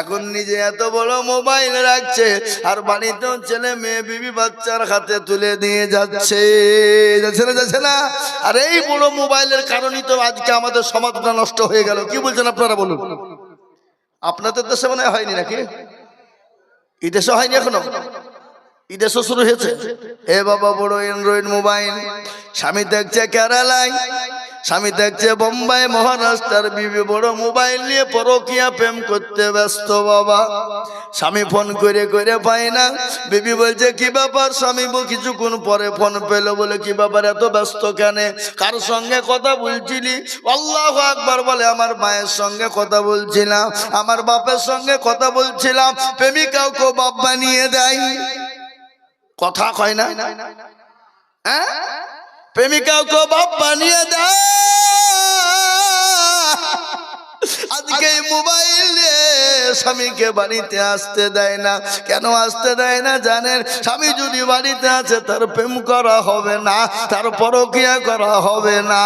এখন নিজে এত বড় মোবাইল রাখছে, আর বাড়িতেও ছেলে মেয়ে, বিবি বাচ্চার হাতে তুলে দিয়ে যাচ্ছে। যাচ্ছে না যাচ্ছে না? আর এই বড় মোবাইলের কারণেই তো আজকে আমাদের সমাজটা নষ্ট হয়ে গেল। কি বলছেন আপনারা বলুন? আপনাদের দেশে মনে হয়নি নাকি? এই দেশে হয়নি এখনও? এই শুরু হয়েছে? এ বাবা বড় অ্যান্ড্রয়েড মোবাইল, স্বামী দেখছে কেরালায়। স্বামী দেখছে বোম্বাই মহারাষ্ট্রের বিবি বড় মোবাইল নিয়ে পরকিয়া প্রেম করতে ব্যস্ত বাবা। স্বামী ফোন করে করে পায় না। বিবি বলছে, কি ব্যাপার স্বামী কিছুক্ষণ পরে ফোন পেল বলে কি ব্যাপার? এত ব্যস্ত কেন? কার সঙ্গে কথা বলছিলি? আল্লাহ আকবার বলে, আমার মায়ের সঙ্গে কথা বলছিলাম, আমার বাপের সঙ্গে কথা বলছিলাম প্রেমিকাও বাপ বানিয়ে দেয়। কথা কয় না? হ্যাঁ? প্রেমিকাকে বাপ বানিয়ে দেয়। আজকে মোবাইল স্বামীকে বাড়িতে আসতে দেয় না। কেন আসতে দেয় না জানেন? স্বামী যদি বাড়িতে আছে তার প্রেম করা হবে না, তার পরকিয়া করা হবে না।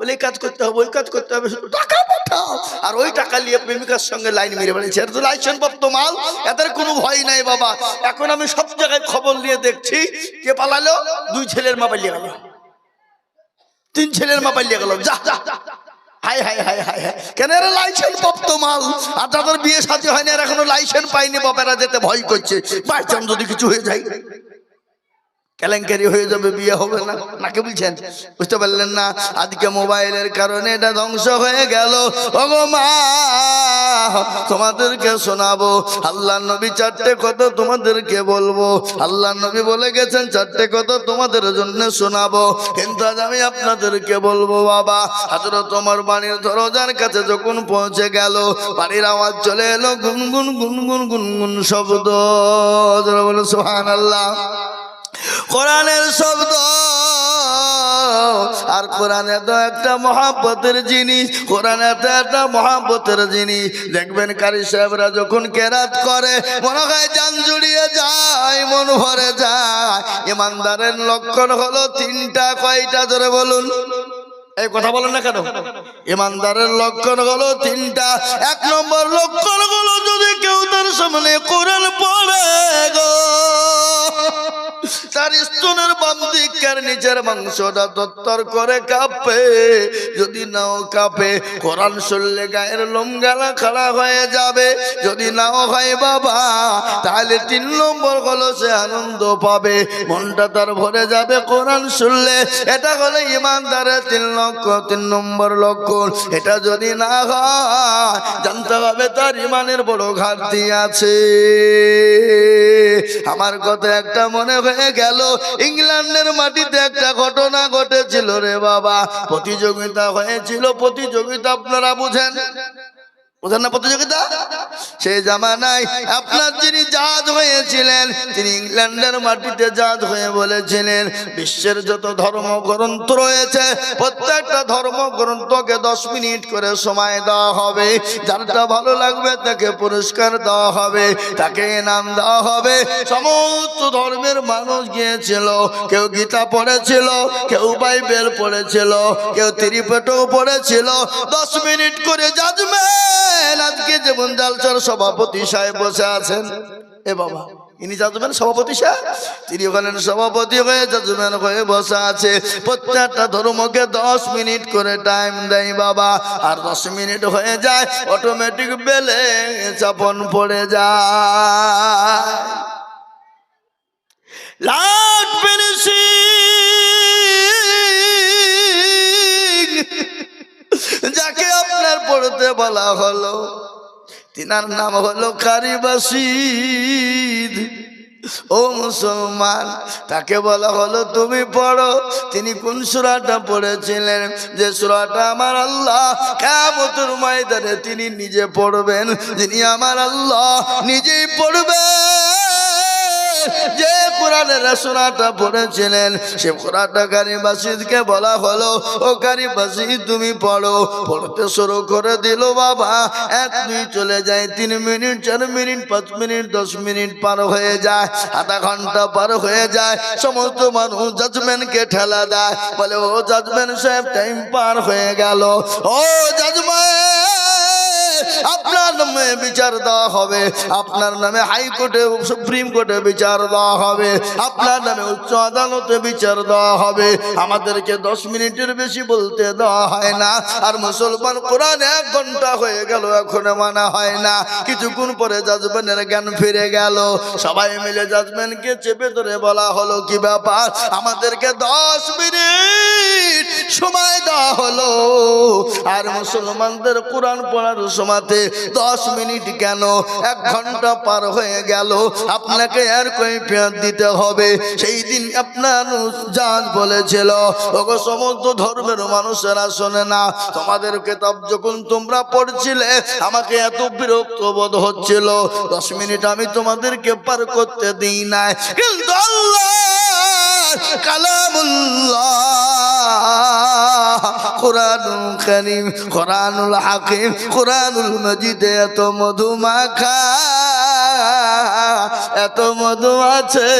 বলে, এই কাজ করতে হবে, ওই কাজ করতে হবে, শুধু টাকা পাঠাও। আর ওই টাকা নিয়ে প্রেমিকার সঙ্গে লাইন মেরে বেড়েছে এটা তো লাইসেন্স প্রাপ্ত মাল, এদের কোনো ভয় নাই বাবা। এখন আমি সব জায়গায় খবর নিয়ে দেখছি, কে পালালো? দুই ছেলের মা পালিয়ে গেল। তিন ছেলের মা পালিয়ে গেল। যা যা হাই হাই হাই হাই হাই। কেন এরা লাইসেন্স প্রাপ্ত মাল? আর তাদের বিয়ে সাথে হয়নি আর এখনও লাইসেন্স পাইনি বাপেরা যেতে ভয় করছে। বাই চান্স কিছু হয়ে যায়। কেলেঙ্কারি হয়ে যাবে, বিয়ে হবে না। নাকি বলছেন? বুঝতে পারলেন না? আজকে মোবাইলের কারণে এটা ধ্বংস হয়ে গেল। মা, তোমাদেরকে শোনাবো। আল্লাহ নবী চারটে কথা তোমাদেরকে বলব। আল্লাহ নবী বলে গেছেন, চারটে কথা তোমাদের জন্য শোনাবো। কিন্তু আজ আমি আপনাদেরকে বলব, বাবা হাজরত তোমার বাড়ির দরজার কাছে যখন পৌঁছে গেল, বাড়ির আওয়াজ চলে এলো, গুনগুন গুনগুন গুনগুন শব্দ। বলে সোহান আল্লাহ কোরআনের শব্দ। আর কোরআনে তো একটা মহাব্বতের জিনিস কোরআনে তো একটা মহাব্বতের জিনিস। দেখবেন কারি সাহেবরা যখন কেরাত করে মনে হয় যান জুড়িয়ে যায় মন ভরে যায়। ইমানদারের লক্ষণ হলো তিনটা কয়টা ধরে বলুন। এই কথা বলেন না কেন? ইমানদারের লক্ষণ হলো তিনটা। এক নম্বর লক্ষণ হলো যদি কেউ তার সামনে কোরআন পড়ে গো। তার স্তনের বাম দিকের নিচের মাংসটা তত্তর করে কাঁপে। যদি নাও কাঁপে, কোরআন শুনলে গায়ের লোমগালা খাড়া হয়ে যাবে। যদি নাও হয় বাবা, তাহলে তিন নম্বর হলো সে আনন্দ পাবে। মনটা তার ভরে যাবে কোরআন শুনলে। এটা হলো ইমানদারের তিন লক্ষ, তিন নম্বর লক্ষণ। এটা যদি না হয়, জানতে হবে তার ইমানের বড় ঘাটতি আছে। আমার কথা একটা মনে হয়ে গেল। ইংল্যান্ডের মাটিতে একটা ঘটনা ঘটেছিল রে বাবা। প্রতিযোগিতা হয়েছিল। প্রতিযোগিতা আপনারা বুঝেন? বুঝেন না প্রতিযোগিতা? সেই জামানায় আপনার যিনি জাজ হয়েছিলেন। তিনি ইংল্যান্ডের মাটিতে জাজ হয়ে বলেছিলেন, বিশ্বের যত ধর্মগ্রন্থ রয়েছে, প্রত্যেকটা ধর্মগ্রন্থকে দশ মিনিট করে সময় দেওয়া হবে। যারটা ভালো লাগবে তাকে পুরস্কার দেওয়া হবে, তাকে নাম দেওয়া হবে। সমস্ত ধর্মের মানুষ গিয়েছিল, কেউ গীতা পড়েছিল, কেউ বাইবেল পড়েছিল, কেউ ত্রিপেটও পড়েছিল। দশ মিনিট করে জাজমেন্ট যেমন জালসার সভাপতি সাহেব বসে আছেন। এ বাবা, ইনি জাজমেন সভাপতি সাহেব? তিনি ওখানে সভাপতি হয়ে জাজমেন হয়ে বসে আছে। প্রত্যেকটা ধর্মকে দশ মিনিট করে টাইম দেয় বাবা। আর দশ মিনিট হয়ে যায় অটোমেটিক বেলে চাপন পড়ে যায়। লাট যাকে আপনার পড়তে বলা হলো। তিনার নাম হলো কারিবাসিদ ও মুসলমান, তাকে বলা হলো তুমি পড়ো। তিনি কোন সুরাটা পড়েছিলেন? যে সুরাটা আমার আল্লাহ কেমতুর ময়দানে তিনি নিজে পড়বেন। যিনি আমার আল্লাহ নিজেই পড়বেন। যে কোরআনের সুরাটা পড়েছিলেন, সে কোরআনটা কারি বাসিদকে বলা হলো, ও কারি বাসিদ তুমি পড়ো। পড়তে শুরু করে দিল বাবা। এক, দুই চলে যায়, তিন মিনিট, চার মিনিট, পাঁচ মিনিট, দশ মিনিট পার হয়ে যায়, আধা ঘণ্টা পার হয়ে যায়। সমস্ত মানুষ জাজমেন্টকে ঠেলা দেয়। বলে, ও জাজমেন্ট সাহেব টাইম পার হয়ে গেল। ও জাজমেন্ট আপনার নামে বিচার দেওয়া হবে। আপনার নামে হাইকোর্টে, সুপ্রিম কোর্টে বিচার দেওয়া হবে। আপনার নামে উচ্চ আদালতে বিচার দেওয়া হবে। আমাদেরকে দশ মিনিটের বেশি বলতে দেওয়া হয় না। আর মুসলমান কোরআন এক ঘণ্টা হয়ে গেল, এখন মানা হয় না। কিছুক্ষণ পরে জাজমেন্টের জ্ঞান ফিরে গেল। সবাই মিলে জাজমেন্টকে চেপে ধরে বলা হলো, কি ব্যাপার? আমাদেরকে দশ মিনিট সময় দেওয়া হলো। আর মুসলমানদের কোরআন পড়ার সময়তে দশ মিনিট কেন? এক ঘণ্টা পার হয়ে গেল। আপনাকে আর কৈফিয়ত দিতে হবে। সেই দিন আপনার জাজ বলেছিল, ওগো, সমস্ত ধর্মের মানুষেরা শোনে না। তোমাদের কেতাব যখন তোমরা পড়ছিলে, আমাকে এত বিরক্ত বোধ হচ্ছিল। দশ মিনিট আমি তোমাদেরকে পার করতে দিই নাই। কিন্তু আল্লাহ হাকিম এত এত মধু আছে।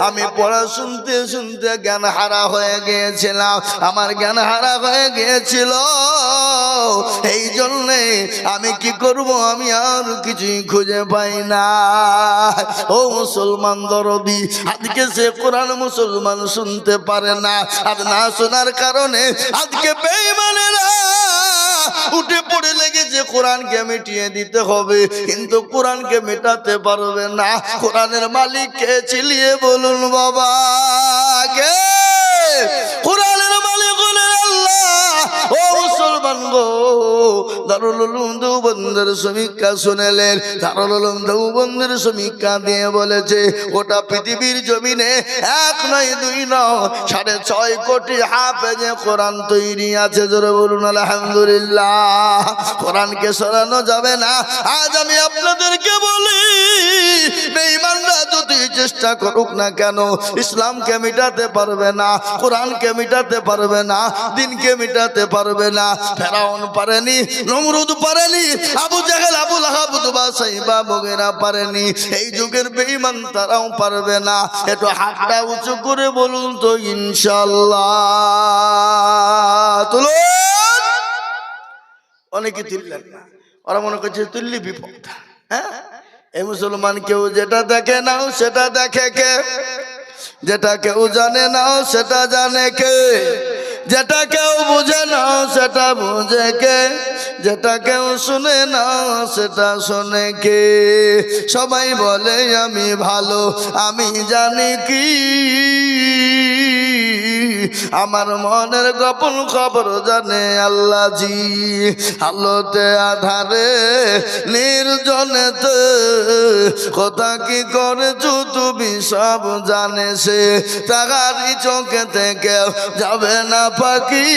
আমি পড়া শুনতে শুনতে জ্ঞান হারা হয়ে গিয়েছিলাম। আমার জ্ঞান হারা হয়ে গিয়েছিল। এই জন্যে আমি কি করব? আমি আর কিছুই খুঁজে পাই না। ও মুসলমান দরদি, আজকে সে কোরআন মুসলমান শুনতে পারে না আর না শোনার কারণে আজকে বেইমানেরা উঠে পড়ে লেগেছে, কোরআনকে মিটিয়ে দিতে হবে। কিন্তু কোরআনকে মেটাতে পারবে না। কোরআনের মালিককে চিলিয়ে বলুন বাবা, কে? দারুল উলুম সমীক্ষা শুনেলেন। দারুল উলুম দেওবন্দের সমীক্ষা দিয়ে বলেছে, গোটা পৃথিবীর জমিনে এক নয়, দুই নয়, সাড়ে ছয় কোটি হাফেজে কোরআন তৈরি আছে। জোরে বলুন, আলহামদুলিল্লাহ। কোরআনকে সরানো যাবে না। আজ আমি আপনাদেরকে বলি, বেঈমানরা যদি চেষ্টা করুক না কেন, ইসলামকে মিটাতে পারবে না, কোরআনকে মিটাতে পারবে না, দিনকে মিটাতে পারবে না। ফেরাউন পারেনি নমরুদ পারেনি, আবু জাহেল, আবু লাহাব, দুবা সাইবা, বগেরা পারেনি। এই যুগের বেঈমান তারাও পারবে না। একটু হাতটা উঁচু করে বলুন তো ইনশাল্লাহ তুলুন। অনেকে তুললেন না। ওরা মনে করছে তুললি বিপদ। হ্যাঁ? এই মুসলমান কেউ যেটা দেখে নাও, সেটা দেখে কে? যেটা কেউ জানে নাও, সেটা জানে কে? যেটা কেউ বুঝে নাও, সেটা বুঝে কে? যেটা কেউ শুনে না সেটা শোনে কে? সবাই বলে আমি ভালো আমি জানি কি। আমার মনের গোপন খবর জানে আল্লাহ জি আলোতে, আধারে, নির্জনেতে। কথা কি করে তুমি সব জানে সে। তাহারি চোখে থেকে যাবে না পাখি।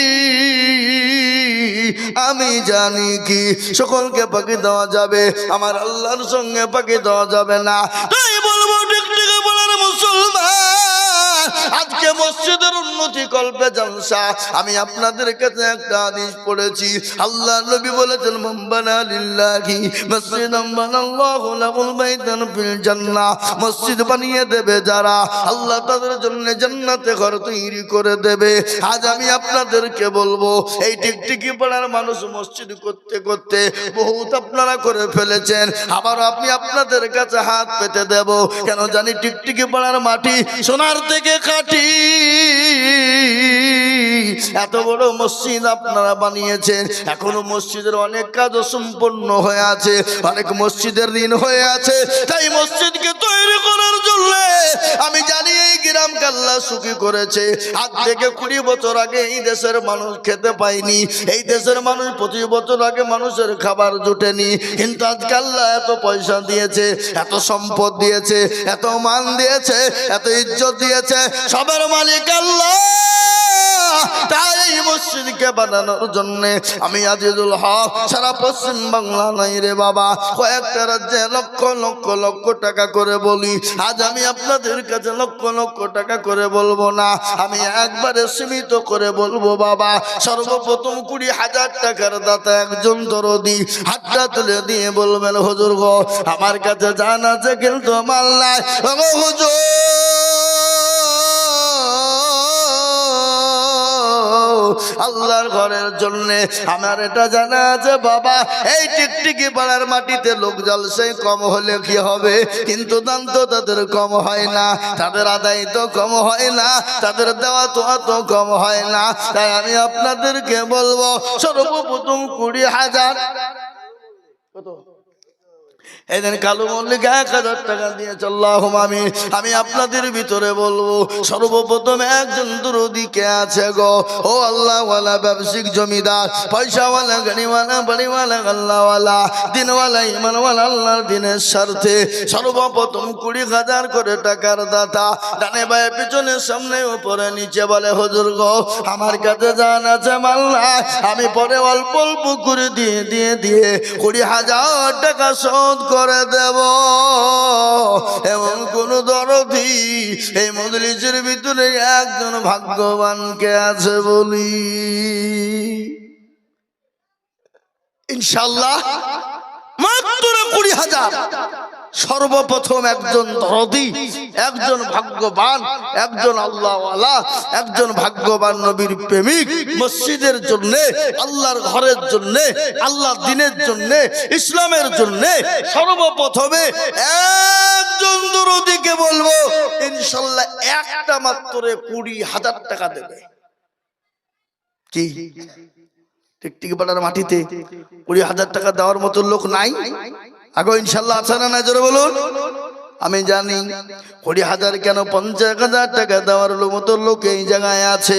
আমি জানি কি সকলকে পাখি দেওয়া যাবে। আমার আল্লাহর সঙ্গে পাখি দেওয়া যাবে না। বলব বলার মুসলমান। আজকে মসজিদের উন্নতি কল্পে জলসা। আমি আপনাদের কাছে একটা আদেশ পড়েছি। আল্লাহ নবী বলেছেন, মুম্বানা লিল্লাহি মসজিদাম বানাল্লাহু লাহুল বাইতান ফিল জান্নাহ মসজিদ বানিয়ে দেবে যারা, আল্লাহ তাদের জন্য জান্নাতে ঘর তৈরি করে দেবে। আজ আমি আপনাদেরকে বলব, এই টিকটিকি পাড়ার মানুষ মসজিদ করতে করতে বহুত আপনারা করে ফেলেছেন। আবার আমি আপনাদের কাছে হাত পেতে দেব। কেন জানি টিকটিকি পাড়ার মাটি সোনার থেকে কাটি এত বড় মসজিদ আপনারা বানিয়েছেন। এখনও মসজিদের অনেক কাজ সম্পন্ন হয়ে আছে। অনেক মসজিদের ঋণ হয়ে আছে। তাই মসজিদকে তৈরি করার জন্য আমি জানি এই গ্রাম কাল্লা সুখী করেছে। আজ থেকে কুড়ি বছর আগে এই দেশের মানুষ খেতে পায়নি। এই দেশের মানুষ পঁচিশ বছর আগে মানুষের খাবার জুটেনি। কিন্তু আজকে আল্লাহ এত পয়সা দিয়েছে, এত সম্পদ দিয়েছে, এত মান দিয়েছে, এত ইজ্জত দিয়েছে। সবার মালিক আল্লাহ! তাই মসজিদকে বানানোর জন্য আমি আজিজুল হক, সারা পশ্চিম বাংলা নাই রে বাবা। কয়েকটা রাজ্যে লক্ষ লক্ষ লক্ষ টাকা করে বলি। আজ আমি আপনাদের কাছে লক্ষ লক্ষ টাকা করে বলব না। আমি একবারে সীমিত করে বলব বাবা, সর্বপ্রথম কুড়ি হাজার টাকার দাতা একজন দরদি হাতটা তুলে দিয়ে বলবেন, হুজুর গো, আমার কাছে জান আছে কিন্তু মাল নাই। হুজুর আল্লাহর ঘরের জন্য। আমার এটা জানা আছে, বাবা, এই টিকটিকি পাড়ার মাটিতে লোক জলসে কম হলে কি হবে? কিন্তু দাম তো তাদের কম হয় না, তাদের আদায় তো কম হয় না, তাদের দেওয়া তো অত কম হয় না। তাই আমি আপনাদেরকে বলব, সর্বপ্রথম কুড়ি হাজার কত? এদিন কালু মল্লিক এক হাজার টাকা দিয়ে চল্লাহ আমি আমি আপনাদের ভিতরে বলব, সর্বপ্রথম একজন দুরদিকে আছে গো? ও আল্লাহওয়ালা, ব্যবসায়িক জমিদার, পয়সাওয়ালা, গাড়িওয়ালা, বাড়িওয়ালা, আল্লাহওয়ালা, দিনওয়ালা ইমানওয়ালা আল্লাহর দিনের স্বার্থে সর্বপ্রথম কুড়ি হাজার করে টাকার দাতা। ডানে বায়ে, পিছনে, সামনে, উপরে, নিচে বলে, হজুর গো, আমার কাছে জান আছে মাল নাই। আমি পরে অল্প অল্প করে দিয়ে দিয়ে দিয়ে কুড়ি হাজার টাকা শোধ দেব। এমন কোন দরদি এই মজলিসের ভিতরে একজন ভাগ্যবানকে আছে বলি? ইনশাল্লাহ মাত্র কুড়ি হাজার। সর্বপ্রথম একজন দরদি একজন ভাগ্যবান, একজন আল্লাহওয়ালা, একজন ভাগ্যবান নবীর প্রেমিক মসজিদের জন্য, আল্লাহর ঘরের জন্য আল্লাহ দিনের জন্য, ইসলামের জন্য সর্বপ্রথমে একজন দরদিকে বলব, ইনশাল্লাহ একটা মাত্র কুড়ি হাজার টাকা দেবে। কি? টিকটিকি পাড়ার মাটিতে কুড়ি হাজার টাকা দেওয়ার মতো লোক নাই? আগো ইনশাল্লাহ আছে না জোরে বলুন? আমি জানি কুড়ি হাজার কেন পঞ্চাশ হাজার টাকা দেওয়ার মতো লোক এই জায়গায় আছে।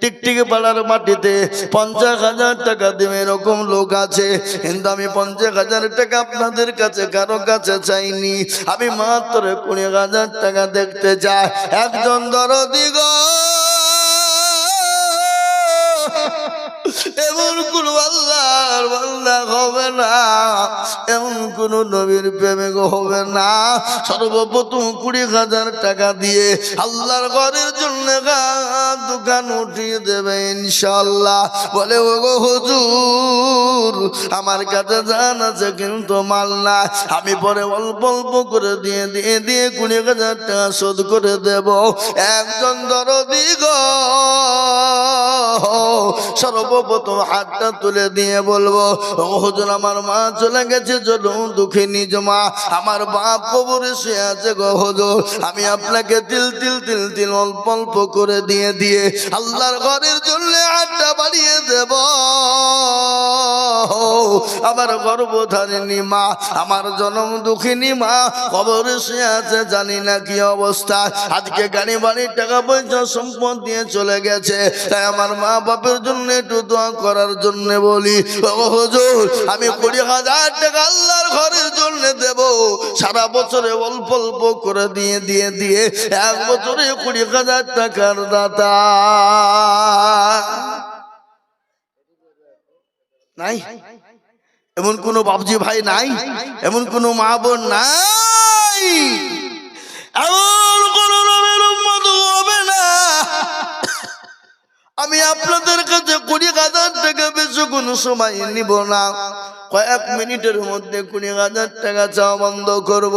টিকটিকি পাড়ার মাটিতে পঞ্চাশ হাজার টাকা দেবে এরকম লোক আছে। কিন্তু আমি পঞ্চাশ হাজার টাকা আপনাদের কাছে, কারও কাছে চাইনি। আমি মাত্র কুড়ি হাজার টাকা দেখতে চাই। একজন দরদি এমন কোন আল্লাহর বান্দা হবে না, এমন কোন নবীর প্রেমিক হবে না। সর্বপ্রথম কুড়ি হাজার টাকা দিয়ে আল্লাহর ঘরের জন্য দোকান উঠিয়ে দেবে ইনশাল্লাহ বলে ও গো হুজুর, আমার কাছে জান আছে কিন্তু মাল না। আমি পরে অল্প অল্প করে দিয়ে দিয়ে দিয়ে কুড়ি হাজার টাকা শোধ করে দেব। একজন দরদি গো সর্বপ্রথম হাতটা তুলে দিয়ে বলব হুজুর, আমার মা চলে গেছে, চলুন দুঃখিনী জমা আমার বাপ কবরে সে আছে গো হুজুর। আমি আপনাকে তিল তিল তিল তিল, অল্প অল্প করে দিয়ে দিয়ে আল্লাহর ঘরের জন্য হাতটা বাড়িয়ে দেব। আমার গর্ভধারিণী মা, আমার জনম দুঃখিনী মা কবরে সে আছে, জানি না কি অবস্থা। আজকে গাড়ি, বাড়ির টাকা পয়সা, সম্পদ দিয়ে চলে গেছে। তাই আমার মা বাপের জন্য একটু দোয়া করার জন্য বলি হুজুর, আমি কুড়ি হাজার টাকা আল্লাহর ঘরের জন্য দেব। সারা বছরে অল্প অল্প করে দিয়ে দিয়ে দিয়ে এক বছরে কুড়ি হাজার টাকার দাতা। নাই? এমন কোন বাবজি ভাই নাই? এমন কোন মা বোন নাই? এমন আমি আপনাদের কাছে কুড়ি হাজার টাকা বেশি কোনো সময় নিব না। কয়েক মিনিটের মধ্যে কুড়ি হাজার টাকা চাওয়া বন্ধ করব।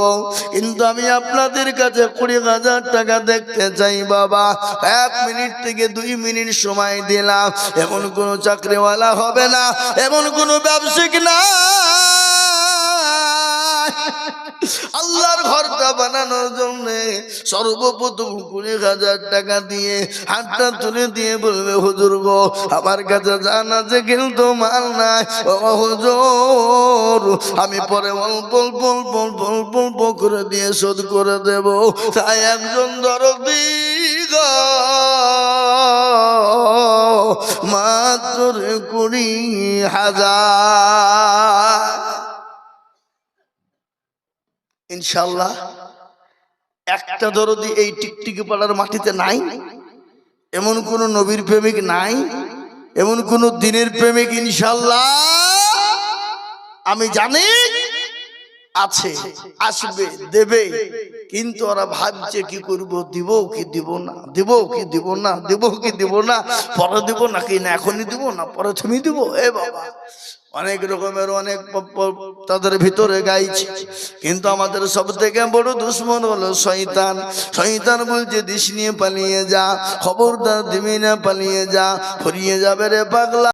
কিন্তু আমি আপনাদের কাছে কুড়ি হাজার টাকা দেখতে চাই, বাবা। এক মিনিট থেকে দুই মিনিট সময় দিলাম। এমন কোনো চাকরিওয়ালা হবে না। এমন কোনো ব্যবসায়িক না আল্লাহর ঘরটা বানানোর জন্য সর্বপ্রথম কুড়ি হাজার টাকা দিয়ে হাতটা তুলে দিয়ে বলবে, হুজুর গো, আমার কাছে জান আছে, কিন্তু মাল নাই। আমি পরে অল্প অল্প অল্প অল্প অল্প অল্প করে দিয়ে শোধ করে দেব। তাই একজন দরদি গো, মাত্র কুড়ি হাজার ইনশাল্লাহ একটা দরদি এই টিকটিকি পাড়ার মাটিতে নাই, এমন কোন নবীর প্রেমিক নাই, এমন কোন দিনের প্রেমিক ইনশাল্লাহ আমি জানি আছে, আসবে, দেবে, কিন্তু ওরা ভাবছে কি করব, দিব কি দিব না, দিব কি দিব না, দিব কি দিব না, পরে দিব নাকি না, এখনই দিব না, পরে তুমি দিব, এ বাবা। অনেক রকমের অনেক তাদের ভিতরে গাইছে। কিন্তু আমাদের সব থেকে বড় দুশ্মন হলো শয়তান। শয়তান বলছে, দিস নিয়ে পালিয়ে যা, খবরদার দিবি পালিয়ে যা, ফুরিয়ে যাবে রে পাগলা।